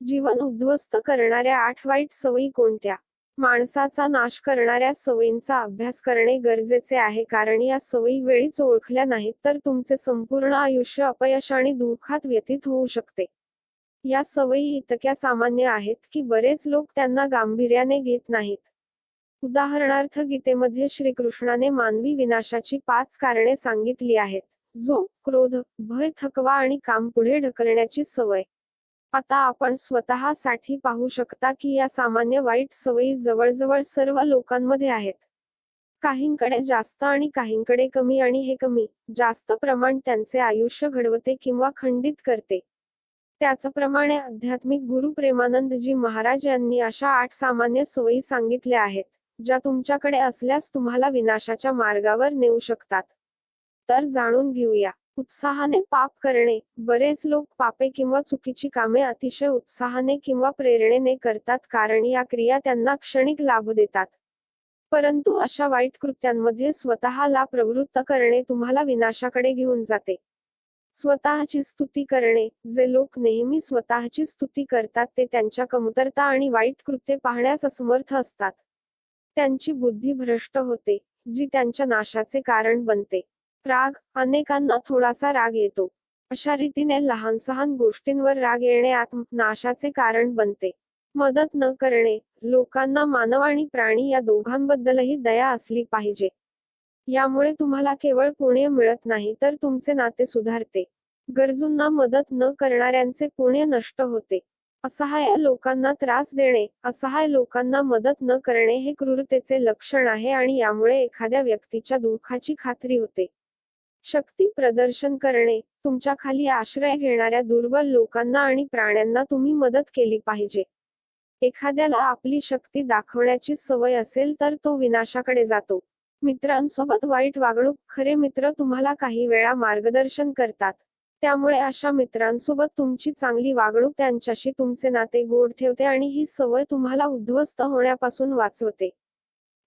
जीवन उद्ध्वस्त करणाऱ्या आठ वाईट सवयी कोणत्या? माणसाचा नाश करणाऱ्या सवयींचा अभ्यास करणे गरजेचे आहे कारण या सवयी वेळीच ओळखल्या नाहीत तर तुमचे संपूर्ण आयुष्य अपयश आणि दुःखात व्यतीत होऊ शकते. या सवयी इतक्या सामान्य आहेत की बरेच लोक त्यांना गांभीर्याने घेत नाहीत. उदाहरणार्थ गीतेमध्ये श्रीकृष्णाने मानवी विनाशाची पाच कारणे सांगितली आहेत. जो क्रोध भय थकवा आणि काम पुढे ढकलण्याची सवय. आता आपण स्वतःसाठी पाहू शकता की या सामान्य वाईट सवयी जवळजवळ सर्व लोकांमध्ये आहेत. काहींकडे जास्त आणि काहींकडे कमी आणि हे कमी जास्त प्रमाण त्यांचे आयुष्य घडवते किंवा खंडित करते. त्याचप्रमाणे आध्यात्मिक गुरु प्रेमानंदजी महाराज यांनी अशा आठ सामान्य सवयी सांगितल्या आहेत ज्या तुमच्याकडे असल्यास तुम्हाला विनाशाच्या मार्गावर नेऊ शकतात. तर जाणून घेऊया. उत्साहाने पाप करणे. बरेच लोक पापे किंवा चुकीची कामे अतिशय उत्साहाने किंवा प्रेरणेने करतात कारण या क्रिया त्यांना क्षणिक लाभ देतात. परंतु अशा वाईट कृत्यांमध्ये स्वतःला प्रवृत्त करणे तुम्हाला विनाशाकडे घेऊन जाते. स्वतःची स्तुती करणे. जे लोक नेहमी स्वतःची स्तुती करतात ते त्यांच्या कमतरता आणि वाईट कृत्ये पाहण्यास असमर्थ असतात. त्यांची बुद्धी भ्रष्ट होते जी त्यांच्या नाशाचे कारण बनते. राग अनेकांना थोडासा राग येतो. अशा रीतीने लहान सहान गोष्टींवर राग येणे आत्मनाशाचे कारण बनते. मदत न करणे लोकांना मानव आणि प्राणी या दोघांबद्दलही दया असली पाहिजे. यामुळे तुम्हाला केवळ पुण्य मिळत नाही तर तुमचे नाते सुधारते. गरजूंना मदत न करणाऱ्यांचे पुण्य नष्ट होते. असहाय लोकांना त्रास देणे असहाय लोकांना मदत न करणे हे क्रूरतेचे लक्षण आहे आणि यामुळे एखाद्या व्यक्तीच्या दुःखाची खात्री होते. शक्ती प्रदर्शन करणे तुमच्या खाली आश्रय घेणाऱ्या दुर्बल लोकांना आणि प्राण्यांना तुम्ही मदत केली पाहिजे. एखाद्याला आपली शक्ती दाखवण्याची सवय असेल तर तो विनाशाकडे जातो. मित्रांसोबत वाईट वागणूक खरे मित्र तुम्हाला काही वेळा मार्गदर्शन करतात. त्यामुळे अशा मित्रांसोबत तुमची चांगली वागणूक त्यांच्याशी तुमचे नाते गोड ठेवते आणि ही सवय तुम्हाला उद्ध्वस्त होण्यापासून वाचवते.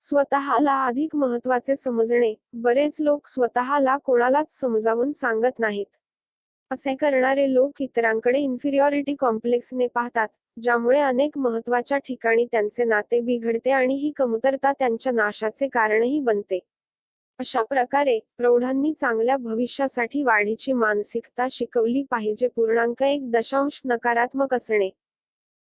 स्वतःला अधिक महत्त्वाचे समजणे. बरेच लोक स्वतःला कोणालाच समजावून सांगत नाहीत. असे करणारे लोक इतरांकडे इन्फिरियॉरिटी कॉम्प्लेक्सने पाहतात ज्यामुळे अनेक महत्त्वाच्या ठिकाणी त्यांचे नाते बिघडते आणि ही कमतरता त्यांच्या नाशाचे कारणही बनते. अशा प्रकारे प्रौढांनी चांगल्या भविष्यासाठी वाढीची मानसिकता शिकवली पाहिजे. पूर्णांक एक दशांश नकारात्मक असणे.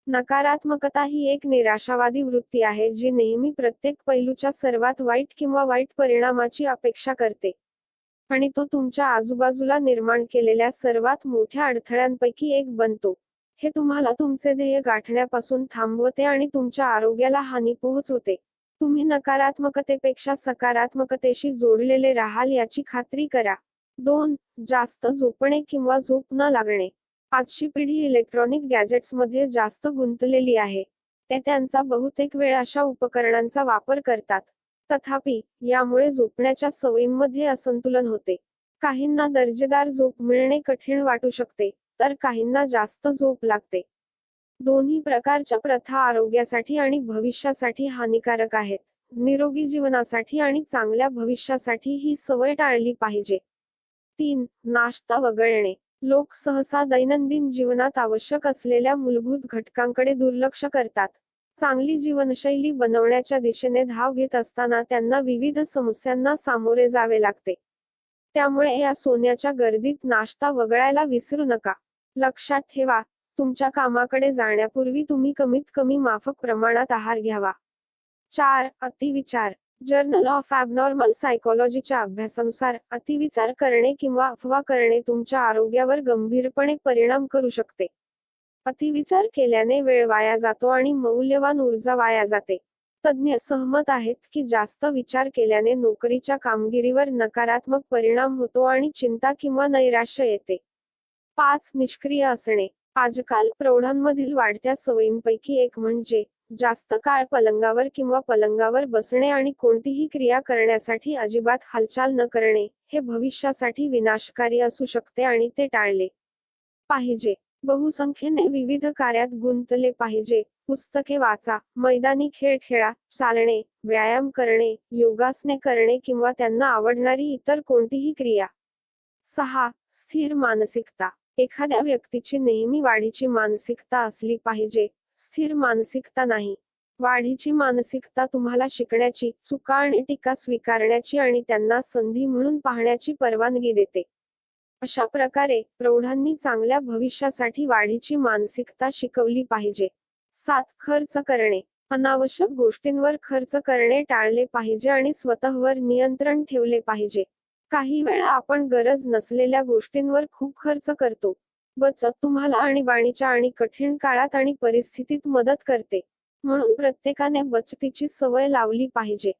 नकारात्मकता ही एक निराशावादी वृत्ती आहे जी नेहमी प्रत्येक पैलूच्या सर्वात वाईट किंवा वाईट परिणामाची अपेक्षा करते. आणि तो तुमच्या आजूबाजूला निर्माण केलेल्या सर्वात मोठ्या अडथळ्यांपैकी एक बनतो. हे तुम्हाला तुमचे ध्येय गाठण्यापासून थांबवते आणि तुमच्या आरोग्याला हानी पोहोचवते. तुम्ही नकारात्मकतेपेक्षा सकारात्मकतेशी जोडलेले राहाल याची खात्री करा. दोन जास्त झोपणे किंवा झोप न लागणे. आजची पिढी इलेक्ट्रॉनिक गॅजेट्समध्ये जास्त गुंतलेली आहे. ते त्यांचा बहुतेक वेळ अशा उपकरणांचा वापर करतात. तथापि यामुळे झोपण्याच्या सवयींमध्ये असंतुलन होते. काहींना दर्जेदार झोप मिळणे कठीण वाटू शकते तर काहींना जास्त झोप लागते. दोन्ही प्रकारच्या प्रथा आरोग्यासाठी आणि भविष्यासाठी हानिकारक आहेत. निरोगी जीवनासाठी आणि चांगल्या भविष्यासाठी ही सवय टाळली पाहिजे. तीन नाश्ता वगळणे. लोक सहसा दैनंदिन जीवनात आवश्यक असलेल्या मूलभूत घटकांकडे दुर्लक्ष करतात. चांगली जीवनशैली बनवण्याच्या दिशेने धाव घेत असताना त्यांना विविध समस्यांना सामोरे जावे लागते. त्यामुळे या सोन्याच्या गर्दीत नाश्ता वगळायला विसरू नका. लक्षात ठेवा तुमच्या कामाकडे जाण्यापूर्वी तुम्ही कमीत कमी माफक प्रमाणात आहार घ्यावा. चार अतिविचार. जर्नल ऑफ ॲबनॉर्मल सायकोलॉजीच्या अभ्यासानुसार अतिविचार करणे किंवा अफवा करणे तुमच्या आरोग्यावर गंभीरपणे परिणाम करू शकते. अतिविचार केल्याने वेळ वाया जातो आणि मौल्यवान ऊर्जा वाया जाते. तज्ज्ञ सहमत आहेत की जास्त विचार केल्याने नोकरीच्या कामगिरीवर नकारात्मक परिणाम होतो आणि चिंता किंवा नैराश्य येते. पाच निष्क्रिय असणे. आजकाल प्रौढांमधील वाढत्या सवयींपैकी एक म्हणजे जास्त काळ पलंगावर किंवा पलंगावर बसणे आणि कोणतीही क्रिया करण्यासाठी अजिबात हालचाल न करणे हे भविष्यासाठी विनाशकारी असू शकते आणि ते टाळले पाहिजे. बहुसंख्येने विविध कार्यात गुंतले पाहिजे. पुस्तके वाचा मैदानी खेळ खेळा चालणे व्यायाम करणे योगासने करणे किंवा त्यांना आवडणारी इतर कोणतीही क्रिया. सहा स्थिर मानसिकता. एखाद्या व्यक्तीची नेहमी वाढीची मानसिकता असली पाहिजे. स्थिर मानसिकता नाही. वाढीची मानसिकता तुम्हाला शिकण्याची चुका आणि टीका स्वीकारण्याची आणि त्यांना संधी म्हणून पाहण्याची परवानगी देते. अशा प्रकारे प्रौढांनी चांगल्या भविष्यासाठी वाढीची मानसिकता शिकवली पाहिजे. सात खर्च करणे. अनावश्यक गोष्टींवर खर्च करणे टाळले पाहिजे आणि स्वतःवर नियंत्रण ठेवले पाहिजे. काही वेळा आपण गरज नसलेल्या गोष्टींवर खूप खर्च करतो. बचत तुम्हाला आणीबाणीच्या आणि कठीण काळात आणि परिस्थितीत मदत करते. म्हणून प्रत्येकाने बचतीची सवय लावली पाहिजे.